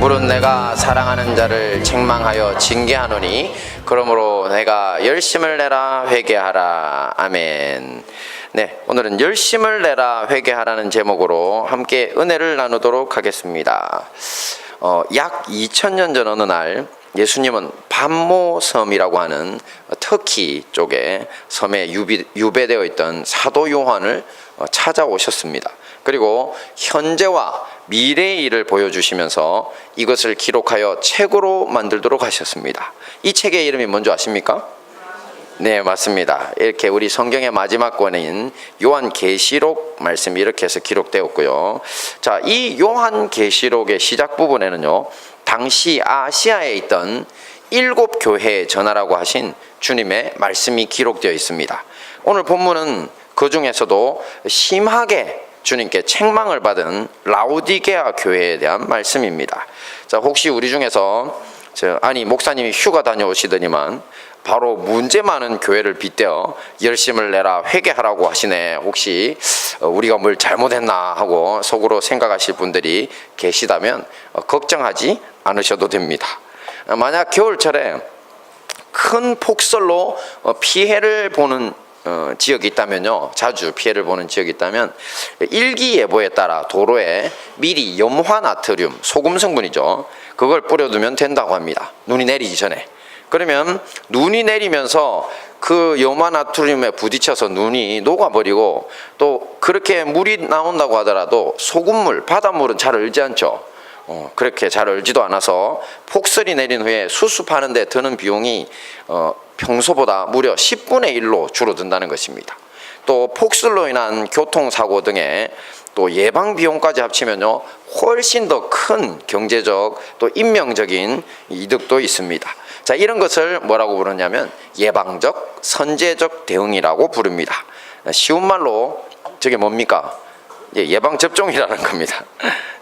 물은 내가 사랑하는 자를 책망하여 징계하노니 그러므로 내가 열심을 내라 회개하라 아멘. 네, 오늘은 열심을 내라 회개하라는 제목으로 함께 은혜를 나누도록 하겠습니다. 어, 약 2000년 전 어느 날 예수님은 반모 섬이라고 하는 터키 쪽에 섬에 유비, 유배되어 있던 사도 요한을 어, 찾아오셨습니다. 그리고 현재와 미래의 일을 보여주시면서 이것을 기록하여 책으로 만들도록 하셨습니다. 이 책의 이름이 뭔지 아십니까? 네, 맞습니다. 이렇게 우리 성경의 마지막 권인 요한 계시록 말씀이 이렇게 해서 기록되었고요. 자, 이 요한 계시록의 시작 부분에는요. 당시 아시아에 있던 일곱 교회에 전하라고 하신 주님의 말씀이 기록되어 있습니다. 오늘 본문은 그 중에서도 심하게 주님께 책망을 받은 라우디게아 교회에 대한 말씀입니다. 자, 혹시 우리 중에서 저 아니 목사님이 휴가 다녀오시더니만 바로 문제 많은 교회를 빗대어 열심을 내라 회개하라고 하시네. 혹시 어, 우리가 뭘 잘못했나 하고 속으로 생각하실 분들이 계시다면 어, 걱정하지 않으셔도 됩니다. 어, 만약 겨울철에 큰 폭설로 어, 피해를 보는 어, 지역이 있다면요, 자주 피해를 보는 지역이 있다면 일기예보에 따라 도로에 미리 염화 나트륨 소금 성분이죠, 그걸 뿌려두면 된다고 합니다. 눈이 내리기 전에. 그러면 눈이 내리면서 그 염화나트륨에 부딪혀서 눈이 녹아버리고 또 그렇게 물이 나온다고 하더라도 소금물, 바닷물은 잘 얼지 않죠. 어, 그렇게 잘 얼지도 않아서 폭설이 내린 후에 수습하는데 드는 비용이 어, 평소보다 무려 10분의 1로 줄어든다는 것입니다. 또 폭설로 인한 교통사고 등의 또 예방 비용까지 합치면요 훨씬 더 큰 경제적 또 인명적인 이득도 있습니다. 자 이런 것을 뭐라고 부르냐면 예방적 선제적 대응이라고 부릅니다. 쉬운 말로 저게 뭡니까? 예, 예방 접종이라는 겁니다.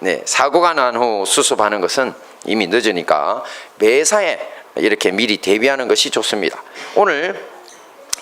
네, 사고가 난 후 수습하는 것은 이미 늦으니까 매사에 이렇게 미리 대비하는 것이 좋습니다. 오늘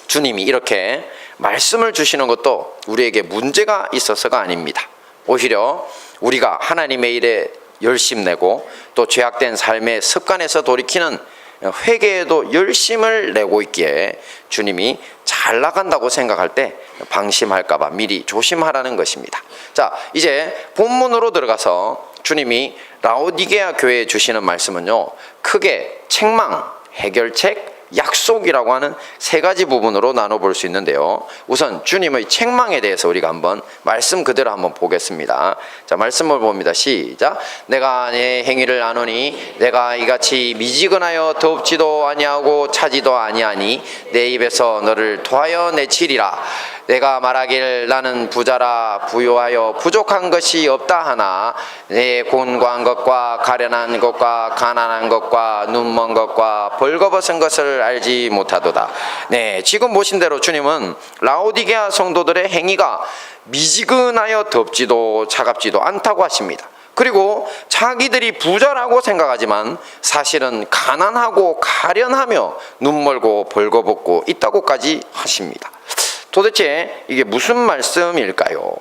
주님이 이렇게 말씀을 주시는 것도 우리에게 문제가 있어서가 아닙니다. 오히려 우리가 하나님의 일에 열심 내고 또 죄악된 삶의 습관에서 돌이키는 회개에도 열심을 내고 있기에 주님이 잘 나간다고 생각할 때 방심할까봐 미리 조심하라는 것입니다. 자, 이제 본문으로 들어가서 주님이 라오디게아 교회에 주시는 말씀은요, 크게 책망, 해결책, 약속이라고 하는 세 가지 부분으로 나눠볼 수 있는데요. 우선 주님의 책망에 대해서 우리가 한번 말씀 그대로 한번 보겠습니다. 자, 말씀을 봅니다. 시작. 내가 내 행위를 아노니 내가 이같이 미지근하여 덥지도 아니하고 차지도 아니하니 내 입에서 너를 토하여 내치리라. 내가 말하길 나는 부자라 부요하여 부족한 것이 없다 하나 내 곤고한 것과 가련한 것과 가난한 것과 눈먼 것과 벌거벗은 것을 알지 못하도다. 네, 지금 보신 대로 주님은 라오디게아 성도들의 행위가 미지근하여 덥지도 차갑지도 않다고 하십니다. 그리고 자기들이 부자라고 생각하지만 사실은 가난하고 가련하며 눈멀고 벌거벗고 있다고까지 하십니다. 도대체 이게 무슨 말씀일까요?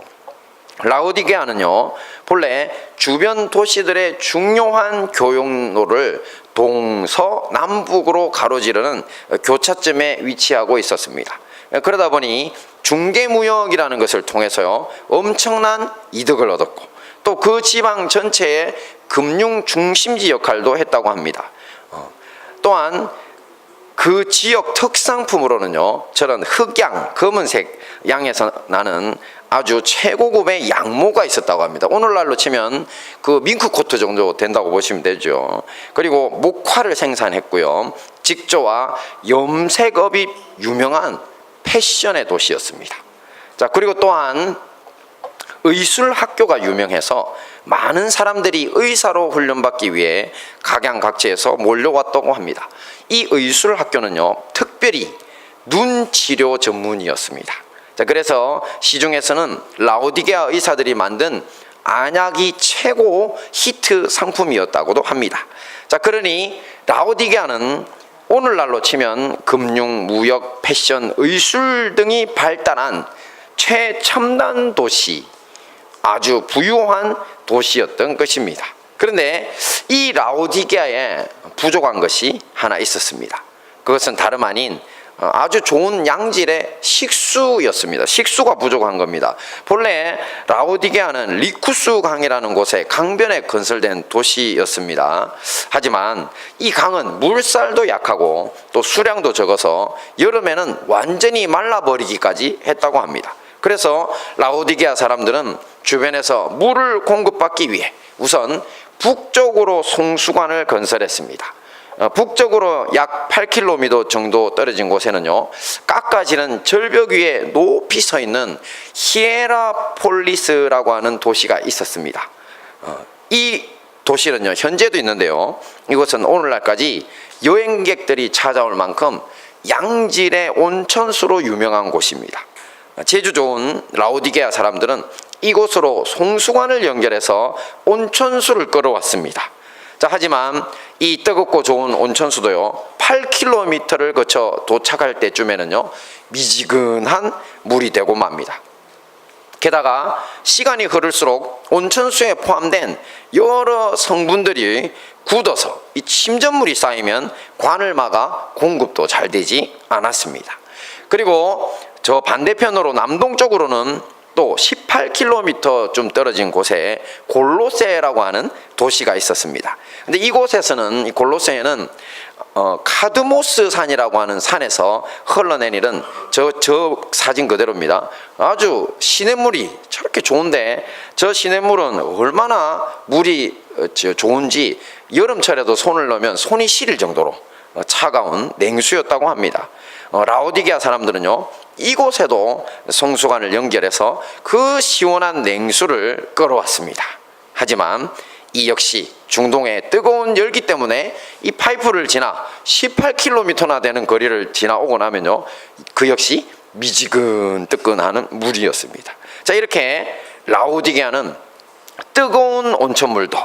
라우디게아는요, 본래 주변 도시들의 중요한 교역로를 동서 남북으로 가로지르는 교차점에 위치하고 있었습니다. 그러다 보니 중개무역이라는 것을 통해서요, 엄청난 이득을 얻었고, 또 그 지방 전체의 금융 중심지 역할도 했다고 합니다. 어, 또한 그 지역 특상품으로는요, 저런 흑양, 검은색 양에서 나는 아주 최고급의 양모가 있었다고 합니다. 오늘날로 치면 그 밍크 코트 정도 된다고 보시면 되죠. 그리고 목화를 생산했고요. 직조와 염색업이 유명한 패션의 도시였습니다. 자, 그리고 또한 의술 학교가 유명해서 많은 사람들이 의사로 훈련받기 위해 각양각지에서 몰려왔다고 합니다. 이 의술 학교는요, 특별히 눈 치료 전문이었습니다. 자, 그래서 시중에서는 라오디게아 의사들이 만든 안약이 최고 히트 상품이었다고도 합니다. 자, 그러니 라오디게아는 오늘날로 치면 금융, 무역, 패션, 의술 등이 발달한 최첨단 도시, 아주 부유한 도시였던 것입니다. 그런데 이 라오디게아에 부족한 것이 하나 있었습니다. 그것은 다름 아닌 어, 아주 좋은 양질의 식수였습니다. 식수가 부족한 겁니다. 본래 라오디게아는 리쿠스 강이라는 곳에 강변에 건설된 도시였습니다. 하지만 이 강은 물살도 약하고 또 수량도 적어서 여름에는 완전히 말라버리기까지 했다고 합니다. 그래서 라오디게아 사람들은 주변에서 물을 공급받기 위해 우선 북쪽으로 송수관을 건설했습니다. 어, 북쪽으로 약 8km 정도 떨어진 곳에는요, 깎아지는 절벽 위에 높이 서 있는 히에라폴리스라고 하는 도시가 있었습니다. 어, 이 도시는요, 현재도 있는데요, 이곳은 오늘날까지 여행객들이 찾아올 만큼 양질의 온천수로 유명한 곳입니다. 제주 좋은 라오디게아 사람들은 이곳으로 송수관을 연결해서 온천수를 끌어왔습니다. 자, 하지만 이 뜨겁고 좋은 온천수도요, 8km를 거쳐 도착할 때쯤에는요, 미지근한 물이 되고 맙니다. 게다가 시간이 흐를수록 온천수에 포함된 여러 성분들이 굳어서 이 침전물이 쌓이면 관을 막아 공급도 잘 되지 않았습니다. 그리고 저 반대편으로 남동쪽으로는 또 18km 좀 떨어진 곳에 골로세라고 하는 도시가 있었습니다. 근데 이곳에서는 이 골로세에는 어, 카드모스 산이라고 하는 산에서 흘러내리는 저, 저 사진 그대로입니다. 아주 시냇물이 저렇게 좋은데 저 시냇물은 얼마나 물이 어, 저 좋은지 여름철에도 손을 넣으면 손이 시릴 정도로 어, 차가운 냉수였다고 합니다. 어, 라오디게아 사람들은요 이곳에도 송수관을 연결해서 그 시원한 냉수를 끌어왔습니다. 하지만 이 역시 중동의 뜨거운 열기 때문에 이 파이프를 지나 18km나 되는 거리를 지나오고 나면요 그 역시 미지근 뜨끈하는 물이었습니다. 자 이렇게 라오디게아는 뜨거운 온천물도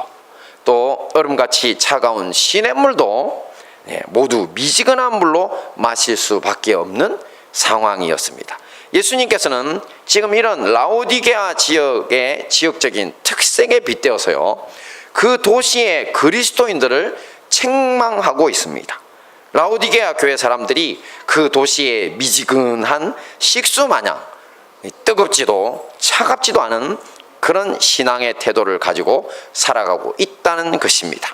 또 얼음같이 차가운 시냇물도 예, 모두 미지근한 물로 마실 수밖에 없는 상황이었습니다. 예수님께서는 지금 이런 라오디게아 지역의 지역적인 특색에 빗대어서요, 그 도시의 그리스도인들을 책망하고 있습니다. 라오디게아 교회 사람들이 그 도시의 미지근한 식수 마냥 뜨겁지도 차갑지도 않은 그런 신앙의 태도를 가지고 살아가고 있다는 것입니다.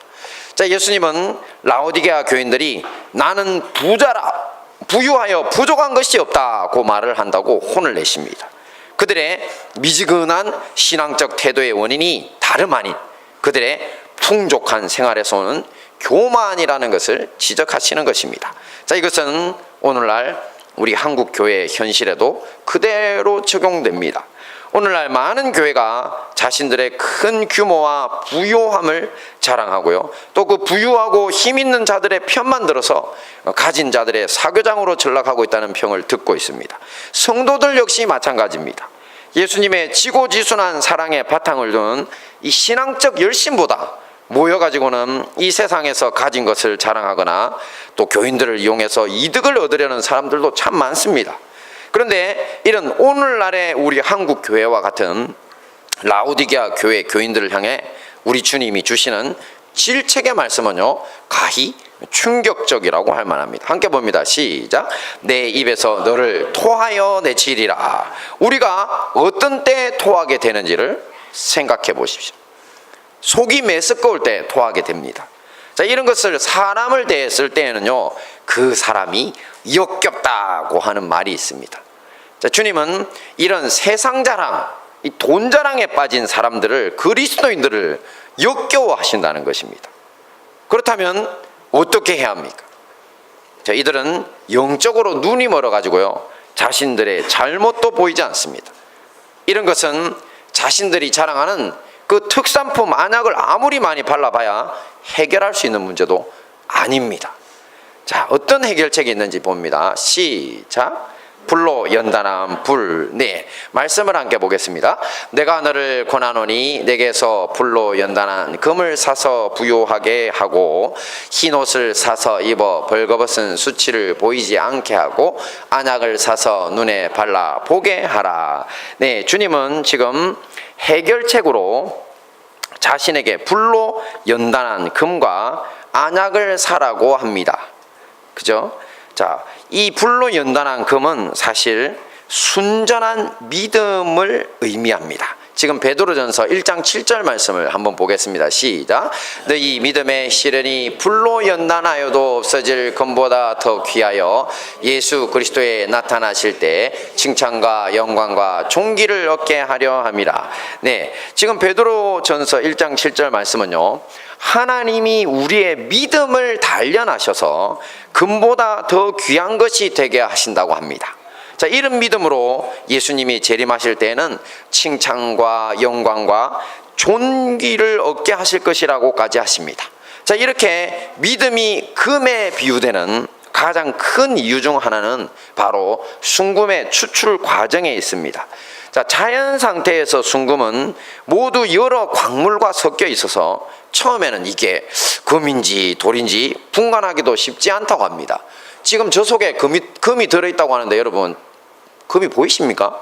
자, 예수님은 라오디게아 교인들이 나는 부자라 부유하여 부족한 것이 없다고 말을 한다고 혼을 내십니다. 그들의 미지근한 신앙적 태도의 원인이 다름 아닌 그들의 풍족한 생활에서 오는 교만이라는 것을 지적하시는 것입니다. 자, 이것은 오늘날 우리 한국 교회의 현실에도 그대로 적용됩니다. 오늘날 많은 교회가 자신들의 큰 규모와 부요함을 자랑하고요. 또 그 부유하고 힘 있는 자들의 편만 들어서 가진 자들의 사교장으로 전락하고 있다는 평을 듣고 있습니다. 성도들 역시 마찬가지입니다. 예수님의 지고지순한 사랑의 바탕을 둔 이 신앙적 열심보다 모여가지고는 이 세상에서 가진 것을 자랑하거나 또 교인들을 이용해서 이득을 얻으려는 사람들도 참 많습니다. 그런데 이런 오늘날의 우리 한국 교회와 같은 라우디게아 교회 교인들을 향해 우리 주님이 주시는 질책의 말씀은요 가히 충격적이라고 할 만합니다. 함께 봅니다. 시작. 내 입에서 너를 토하여 내치리라. 우리가 어떤 때 토하게 되는지를 생각해 보십시오. 속이 메스꺼울 때 토하게 됩니다. 자, 이런 것을 사람을 대했을 때에는요, 그 사람이 역겹다고 하는 말이 있습니다. 자, 주님은 이런 세상 자랑, 이 돈 자랑에 빠진 사람들을, 그리스도인들을 역겨워 하신다는 것입니다. 그렇다면 어떻게 해야 합니까? 자, 이들은 영적으로 눈이 멀어 가지고요, 자신들의 잘못도 보이지 않습니다. 이런 것은 자신들이 자랑하는 그 특산품 안약을 아무리 많이 발라봐야 해결할 수 있는 문제도 아닙니다. 자, 어떤 해결책이 있는지 봅니다. 시작. 불로 연단한 불. 네. 말씀을 함께 보겠습니다. 내가 너를 권하노니 내게서 불로 연단한 금을 사서 부요하게 하고 흰 옷을 사서 입어 벌거벗은 수치를 보이지 않게 하고 안약을 사서 눈에 발라 보게 하라. 네. 주님은 지금 해결책으로 자신에게 불로 연단한 금과 안약을 사라고 합니다. 그죠? 자, 이 불로 연단한 금은 사실 순전한 믿음을 의미합니다. 지금 베드로전서 1장 7절 말씀을 한번 보겠습니다. 시작. 너희 믿음의 시련이 불로 연단하여도 없어질 금보다 더 귀하여 예수 그리스도에 나타나실 때 칭찬과 영광과 존귀를 얻게 하려 함이라. 네. 지금 베드로전서 1장 7절 말씀은요. 하나님이 우리의 믿음을 단련하셔서 금보다 더 귀한 것이 되게 하신다고 합니다. 자, 이런 믿음으로 예수님이 재림하실 때에는 칭찬과 영광과 존귀를 얻게 하실 것이라고까지 하십니다. 자, 이렇게 믿음이 금에 비유되는 가장 큰 이유 중 하나는 바로 순금의 추출 과정에 있습니다. 자, 자연 상태에서 순금은 모두 여러 광물과 섞여 있어서 처음에는 이게 금인지 돌인지 분간하기도 쉽지 않다고 합니다. 지금 저 속에 금이, 금이 들어있다고 하는데 여러분, 금이 보이십니까?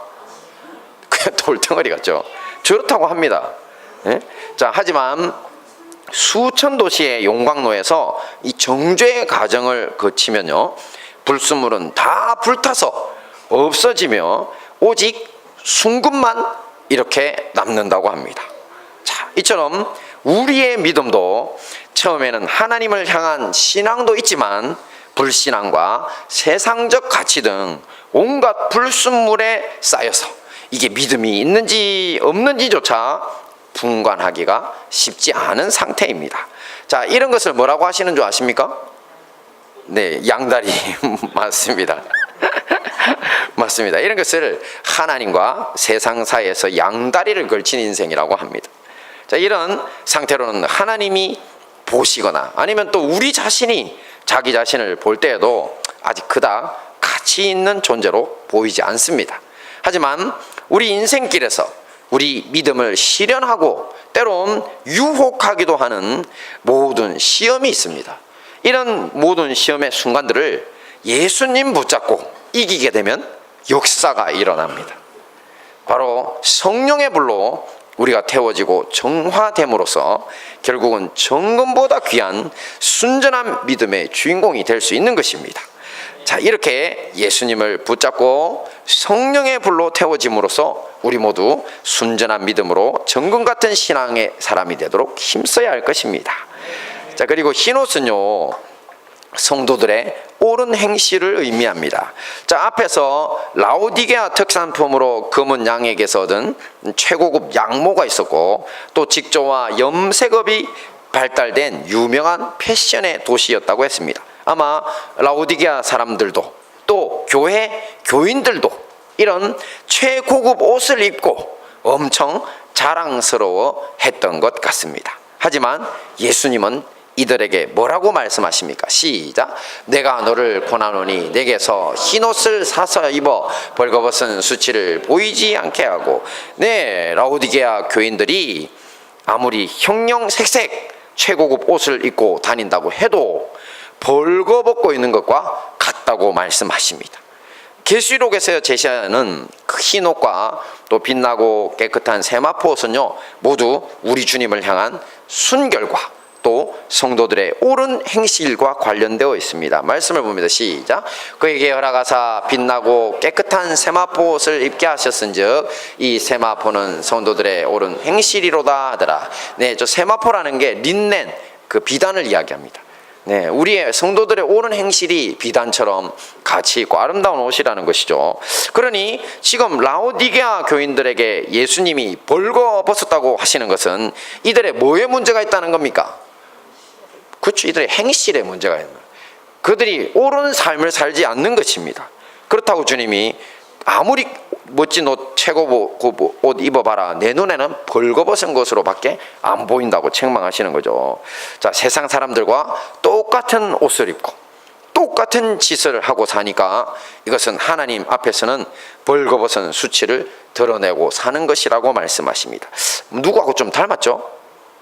그냥 돌덩어리 같죠? 저렇다고 합니다. 예? 자, 하지만 수천 도시의 용광로에서 이 정죄의 과정을 거치면요, 불순물은 다 불타서 없어지며 오직 순금만 이렇게 남는다고 합니다. 자, 이처럼 우리의 믿음도 처음에는 하나님을 향한 신앙도 있지만 불신앙과 세상적 가치 등 온갖 불순물에 쌓여서 이게 믿음이 있는지 없는지조차 분간하기가 쉽지 않은 상태입니다. 자, 이런 것을 뭐라고 하시는 줄 아십니까? 네, 양다리 맞습니다. 맞습니다. 이런 것을 하나님과 세상 사이에서 양다리를 걸친 인생이라고 합니다. 자, 이런 상태로는 하나님이 보시거나 아니면 또 우리 자신이 자기 자신을 볼 때에도 아직 그다 가치 있는 존재로 보이지 않습니다. 하지만 우리 인생길에서 우리 믿음을 실현하고 때론 유혹하기도 하는 모든 시험이 있습니다. 이런 모든 시험의 순간들을 예수님 붙잡고 이기게 되면 역사가 일어납니다. 바로 성령의 불로 우리가 태워지고 정화됨으로써 결국은 정금보다 귀한 순전한 믿음의 주인공이 될 수 있는 것입니다. 자, 이렇게 예수님을 붙잡고 성령의 불로 태워짐으로써 우리 모두 순전한 믿음으로 정금 같은 신앙의 사람이 되도록 힘써야 할 것입니다. 자, 그리고 흰옷은요, 성도들의 옳은 행실을 의미합니다. 자, 앞에서 라오디게아 특산품으로 금은 양에게서 얻은 최고급 양모가 있었고 또 직조와 염색업이 발달된 유명한 패션의 도시였다고 했습니다. 아마 라오디게아 사람들도 또 교회 교인들도 이런 최고급 옷을 입고 엄청 자랑스러워 했던 것 같습니다. 하지만 예수님은 이들에게 뭐라고 말씀하십니까? 시작. 내가 너를 권하노니 내게서 흰 옷을 사서 입어 벌거벗은 수치를 보이지 않게 하고 네 라오디게아 교인들이 아무리 형형색색 최고급 옷을 입고 다닌다고 해도 벌거벗고 있는 것과 같다고 말씀하십니다. 계시록에서 제시하는 그흰 옷과 또 빛나고 깨끗한 세마포 옷은요 모두 우리 주님을 향한 순결과 또 성도들의 옳은 행실과 관련되어 있습니다. 말씀을 봅니다. 시작. 그에게 허락하사 빛나고 깨끗한 세마포 옷을 입게 하셨은즉 이 세마포는 성도들의 옳은 행실이로다 하더라. 네, 저 세마포라는 게 린넨 그 비단을 이야기합니다. 네, 우리의 성도들의 옳은 행실이 비단처럼 가치 있고 아름다운 옷이라는 것이죠. 그러니 지금 라오디게아 교인들에게 예수님이 벌거벗었다고 하시는 것은 이들의 뭐에 문제가 있다는 겁니까? 그렇죠. 이들의 행실에 문제가 있는 거예요. 그들이 옳은 삶을 살지 않는 것입니다. 그렇다고 주님이 아무리 멋진 옷, 최고급 옷 입어봐라. 내 눈에는 벌거벗은 것으로밖에 안 보인다고 책망하시는 거죠. 자, 세상 사람들과 똑같은 옷을 입고 똑같은 짓을 하고 사니까 이것은 하나님 앞에서는 벌거벗은 수치를 드러내고 사는 것이라고 말씀하십니다. 누구하고 좀 닮았죠?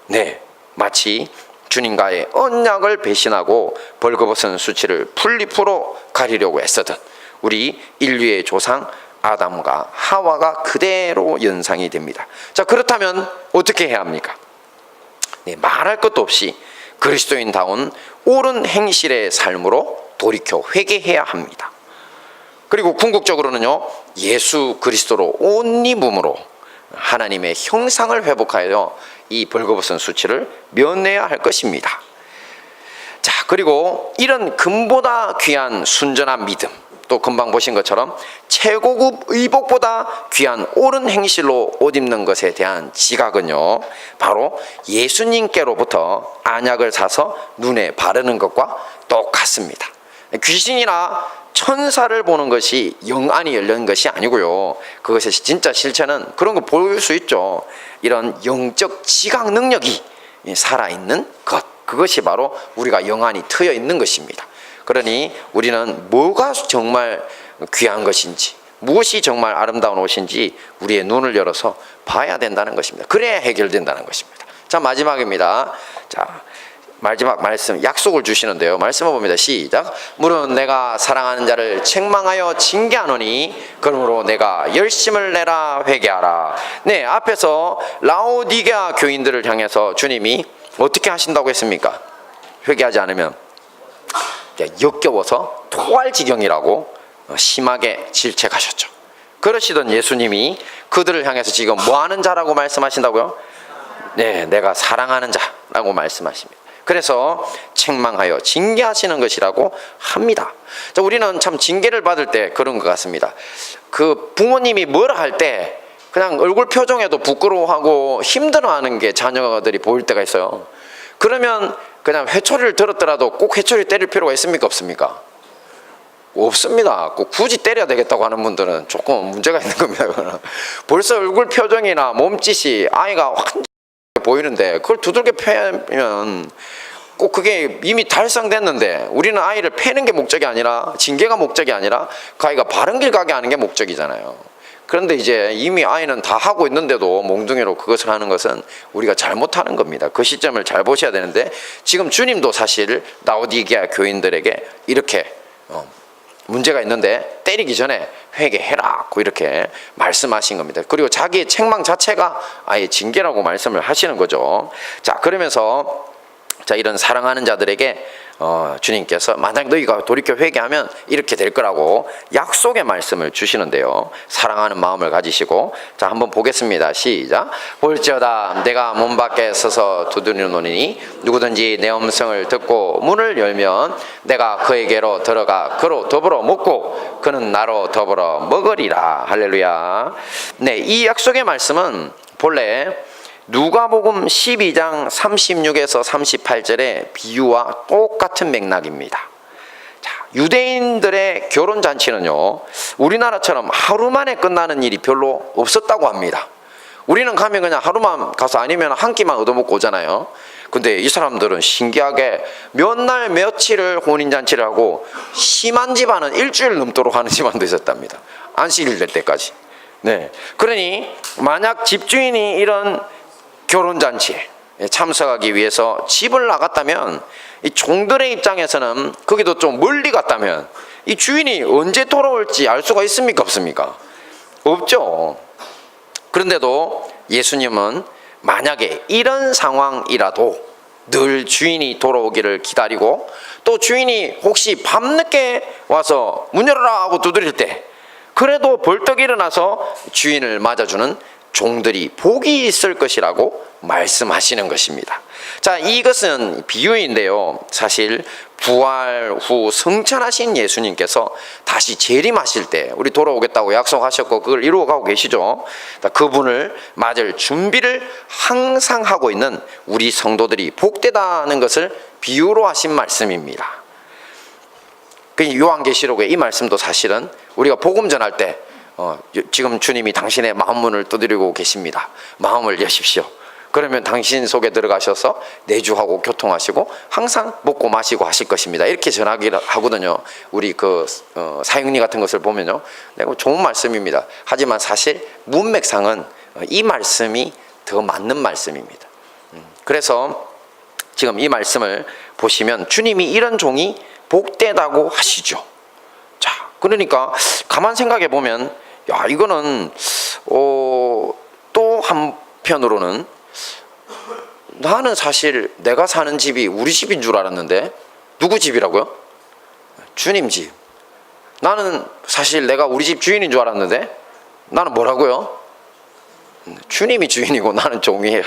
네, 마치 주님과의 언약을 배신하고 벌거벗은 수치를 풀잎으로 가리려고 애쓰던 우리 인류의 조상 아담과 하와가 그대로 연상이 됩니다. 자, 그렇다면 어떻게 해야 합니까? 네, 말할 것도 없이 그리스도인다운 옳은 행실의 삶으로 돌이켜 회개해야 합니다. 그리고 궁극적으로는요, 예수 그리스도로 옷 입음으로 하나님의 형상을 회복하여 이 벌거벗은 수치를 면해야 할 것입니다. 자, 그리고 이런 금보다 귀한 순전한 믿음, 또 금방 보신 것처럼 최고급 의복보다 귀한 옳은 행실로 옷 입는 것에 대한 지각은요, 바로 예수님께로부터 안약을 사서 눈에 바르는 것과 똑같습니다. 귀신이나 천사를 보는 것이 영안이 열린 것이 아니고요. 그것의 진짜 실체는 그런 거 보일 수 있죠. 이런 영적 지각 능력이 살아있는 것. 그것이 바로 우리가 영안이 트여 있는 것입니다. 그러니 우리는 뭐가 정말 귀한 것인지, 무엇이 정말 아름다운 옷인지 우리의 눈을 열어서 봐야 된다는 것입니다. 그래야 해결된다는 것입니다. 자, 마지막입니다. 자, 마지막 말씀 약속을 주시는데요. 말씀을 봅니다. 시작. 물은 내가 사랑하는 자를 책망하여 징계하노니 그러므로 내가 열심을 내라 회개하라. 네, 앞에서 라오디게아 교인들을 향해서 주님이 어떻게 하신다고 했습니까? 회개하지 않으면 역겨워서 토할 지경이라고 심하게 질책하셨죠. 그러시던 예수님이 그들을 향해서 지금 뭐 하는 자라고 말씀하신다고요? 네, 내가 사랑하는 자라고 말씀하십니다. 그래서 책망하여 징계하시는 것이라고 합니다. 자, 우리는 참 징계를 받을 때 그런 것 같습니다. 그 부모님이 뭐라 할 때 그냥 얼굴 표정에도 부끄러워하고 힘들어하는 게 자녀들이 보일 때가 있어요. 그러면 그냥 회초리를 들었더라도 꼭 회초리 때릴 필요가 있습니까? 없습니까? 없습니다. 꼭 굳이 때려야 되겠다고 하는 분들은 조금 문제가 있는 겁니다. 벌써 얼굴 표정이나 몸짓이 아이가 확 보이는데 그걸 두들겨 패면 꼭 그게 이미 달성됐는데 우리는 아이를 패는 게 목적이 아니라 징계가 목적이 아니라 그 아이가 바른 길 가게 하는 게 목적이잖아요. 그런데 이제 이미 아이는 다 하고 있는데도 몽둥이로 그것을 하는 것은 우리가 잘못하는 겁니다. 그 시점을 잘 보셔야 되는데 지금 주님도 사실 나오디게아 교인들에게 이렇게 어, 문제가 있는데 때리기 전에 회개해라 고 이렇게 말씀하신 겁니다. 그리고 자기의 책망 자체가 아예 징계라고 말씀을 하시는 거죠. 자 그러면서 자 이런 사랑하는 자들에게 어, 주님께서 만약 너희가 돌이켜 회개하면 이렇게 될 거라고 약속의 말씀을 주시는데요. 사랑하는 마음을 가지시고 자 한번 보겠습니다. 시작. 볼지어다 내가 문 밖에 서서 두드리노니 누구든지 내 음성을 듣고 문을 열면 내가 그에게로 들어가 그로 더불어 먹고 그는 나로 더불어 먹으리라. 할렐루야. 네, 이 약속의 말씀은 본래 누가복음 12장 36에서 38절의 비유와 똑같은 맥락입니다. 자, 유대인들의 결혼 잔치는요. 우리나라처럼 하루 만에 끝나는 일이 별로 없었다고 합니다. 우리는 가면 그냥 하루만 가서 아니면 한 끼만 얻어먹고 오잖아요. 근데 이 사람들은 신기하게 몇 날 며칠을 혼인 잔치를 하고 심한 집안은 일주일 넘도록 하는 집안도 있었답니다. 안식일 될 때까지. 네. 그러니 만약 집주인이 이런 결혼잔치에 참석하기 위해서 집을 나갔다면 이 종들의 입장에서는 거기도 좀 멀리 갔다면 이 주인이 언제 돌아올지 알 수가 있습니까 없습니까? 없죠. 그런데도 예수님은 만약에 이런 상황이라도 늘 주인이 돌아오기를 기다리고 또 주인이 혹시 밤늦게 와서 문 열어라 하고 두드릴 때 그래도 벌떡 일어나서 주인을 맞아주는 종들이 복이 있을 것이라고 말씀하시는 것입니다. 자, 이것은 비유인데요. 사실 부활 후 성천하신 예수님께서 다시 재림하실 때 우리 돌아오겠다고 약속하셨고 그걸 이루어가고 계시죠. 그분을 맞을 준비를 항상 하고 있는 우리 성도들이 복되다는 것을 비유로 하신 말씀입니다. 그 요한계시록의 이 말씀도 사실은 우리가 복음 전할 때 어, 지금 주님이 당신의 마음 문을 두드리고 계십니다. 마음을 여십시오. 그러면 당신 속에 들어가셔서 내주하고 교통하시고 항상 먹고 마시고 하실 것입니다. 이렇게 전하기를 하거든요. 우리 그 어, 사형리 같은 것을 보면요. 네, 좋은 말씀입니다. 하지만 사실 문맥상은 어, 이 말씀이 더 맞는 말씀입니다. 음, 그래서 지금 이 말씀을 보시면 주님이 이런 종이 복되다고 하시죠. 자, 그러니까 가만 생각해 보면 야 이거는 어, 또 한편으로는 나는 사실 내가 사는 집이 우리 집인 줄 알았는데 누구 집이라고요? 주님 집. 나는 사실 내가 우리 집 주인인 줄 알았는데 나는 뭐라고요? 주님이 주인이고 나는 종이에요.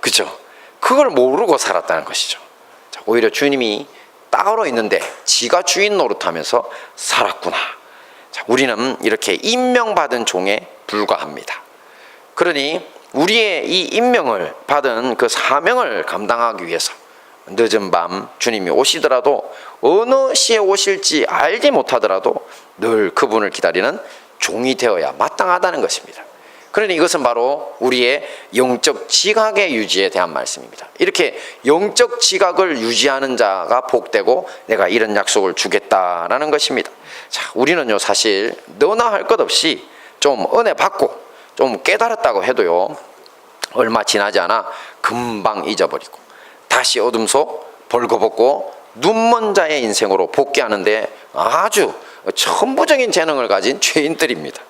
그죠? 그걸 모르고 살았다는 것이죠. 자, 오히려 주님이 따로 있는데 지가 주인 노릇하면서 살았구나. 자, 우리는 이렇게 임명받은 종에 불과합니다. 그러니 우리의 이 임명을 받은 그 사명을 감당하기 위해서 늦은 밤 주님이 오시더라도 어느 시에 오실지 알지 못하더라도 늘 그분을 기다리는 종이 되어야 마땅하다는 것입니다. 그러니 이것은 바로 우리의 영적 지각의 유지에 대한 말씀입니다. 이렇게 영적 지각을 유지하는 자가 복되고 내가 이런 약속을 주겠다라는 것입니다. 자, 우리는요, 사실 너나 할 것 없이 좀 은혜 받고 좀 깨달았다고 해도요, 얼마 지나지 않아 금방 잊어버리고 다시 어둠 속 벌거벗고 눈먼 자의 인생으로 복귀하는데 아주 천부적인 재능을 가진 죄인들입니다.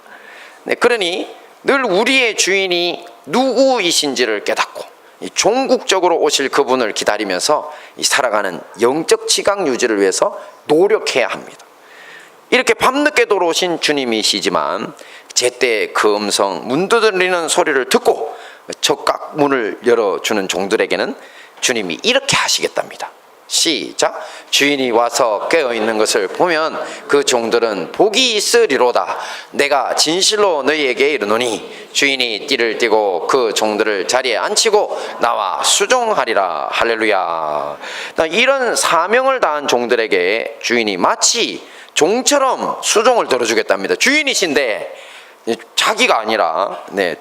네, 그러니 늘 우리의 주인이 누구이신지를 깨닫고 이 종국적으로 오실 그분을 기다리면서 이 살아가는 영적 지각 유지를 위해서 노력해야 합니다. 이렇게 밤늦게 돌아오신 주님이시지만 제때 그 음성 문 두드리는 소리를 듣고 적각 문을 열어주는 종들에게는 주님이 이렇게 하시겠답니다. 시작. 주인이 와서 깨어 있는 것을 보면 그 종들은 복이 있으리로다. 내가 진실로 너희에게 이르노니 주인이 띠를 띠고 그 종들을 자리에 앉히고 나와 수종하리라. 할렐루야. 이런 사명을 다한 종들에게 주인이 마치 종처럼 수종을 들어주겠답니다. 주인이신데 자기가 아니라 네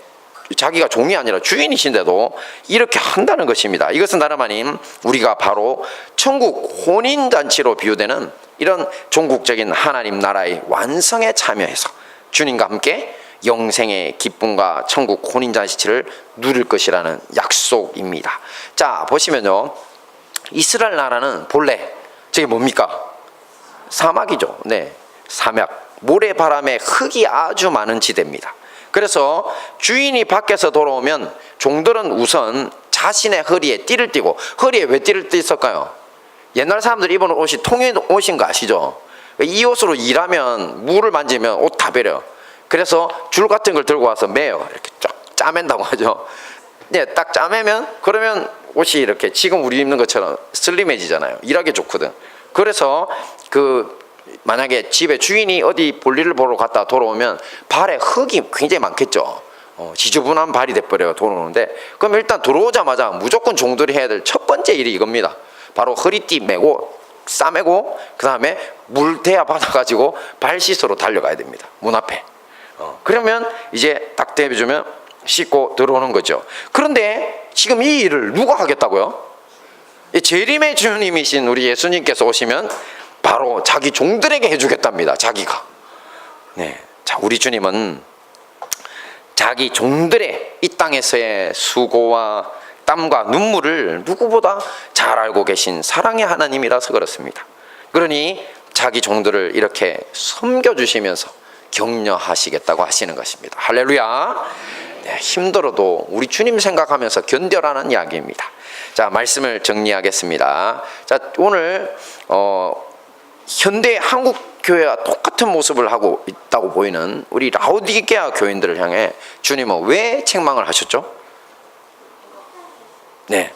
자기가 종이 아니라 주인이신데도 이렇게 한다는 것입니다. 이것은 다름 아닌 우리가 바로 천국 혼인잔치로 비유되는 이런 종국적인 하나님 나라의 완성에 참여해서 주님과 함께 영생의 기쁨과 천국 혼인잔치를 누릴 것이라는 약속입니다. 자, 보시면요. 이스라엘 나라는 본래 저게 뭡니까? 사막이죠. 네. 사막. 모래바람에 흙이 아주 많은 지대입니다. 그래서 주인이 밖에서 돌아오면 종들은 우선 자신의 허리에 띠를 띠고 허리에 왜 띠를 띠었을까요? 옛날 사람들 입은 옷이 통일 옷인 거 아시죠? 이 옷으로 일하면 물을 만지면 옷 다 베려. 그래서 줄 같은 걸 들고 와서 매요. 이렇게 쫙 짜맨다고 하죠. 네, 딱 짜매면 그러면 옷이 이렇게 지금 우리 입는 것처럼 슬림해지잖아요. 일하기 좋거든. 그래서 그 만약에 집에 주인이 어디 볼일을 보러 갔다 돌아오면 발에 흙이 굉장히 많겠죠. 어, 지저분한 발이 돼버려요. 돌아오는데 그럼 일단 들어오자마자 무조건 종들이 해야 될 첫 번째 일이 이겁니다. 바로 허리띠 메고 싸매고 그 다음에 물 대야 받아가지고 발 씻으러 달려가야 됩니다. 문 앞에. 어, 그러면 이제 딱 대주면 씻고 들어오는 거죠. 그런데 지금 이 일을 누가 하겠다고요? 이 재림의 주님이신 우리 예수님께서 오시면 바로 자기 종들에게 해주겠답니다. 자기가. 네. 자, 우리 주님은 자기 종들의 이 땅에서의 수고와 땀과 눈물을 누구보다 잘 알고 계신 사랑의 하나님이라서 그렇습니다. 그러니 자기 종들을 이렇게 섬겨주시면서 격려하시겠다고 하시는 것입니다. 할렐루야. 네, 힘들어도 우리 주님 생각하면서 견뎌라는 이야기입니다. 자, 말씀을 정리하겠습니다. 자, 오늘, 어, 현대 한국 교회와 똑같은 모습을 하고 있다고 보이는 우리 라우디게아 교인들을 향해 주님은 왜 책망을 하셨죠? 네.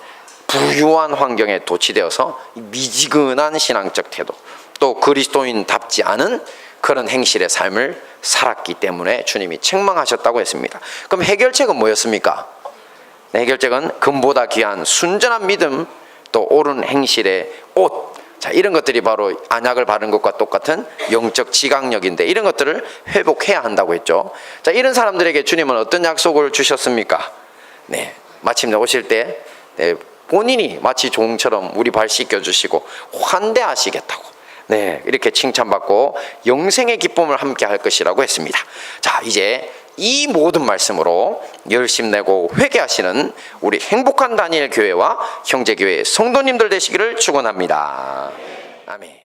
부유한 환경에 도취되어서 미지근한 신앙적 태도, 또 그리스도인답지 않은 그런 행실의 삶을 살았기 때문에 주님이 책망하셨다고 했습니다. 그럼 해결책은 뭐였습니까? 네, 해결책은 금보다 귀한 순전한 믿음, 또 옳은 행실의 옷, 자, 이런 것들이 바로 안약을 바른 것과 똑같은 영적 지각력인데 이런 것들을 회복해야 한다고 했죠. 자, 이런 사람들에게 주님은 어떤 약속을 주셨습니까? 네. 마침내 오실 때 네, 본인이 마치 종처럼 우리 발 씻겨 주시고 환대하시겠다고 네, 이렇게 칭찬받고 영생의 기쁨을 함께 할 것이라고 했습니다. 자, 이제 이 모든 말씀으로 열심 내고 회개하시는 우리 행복한 다니엘 교회와 형제 교회 성도님들 되시기를 축원합니다. 아멘.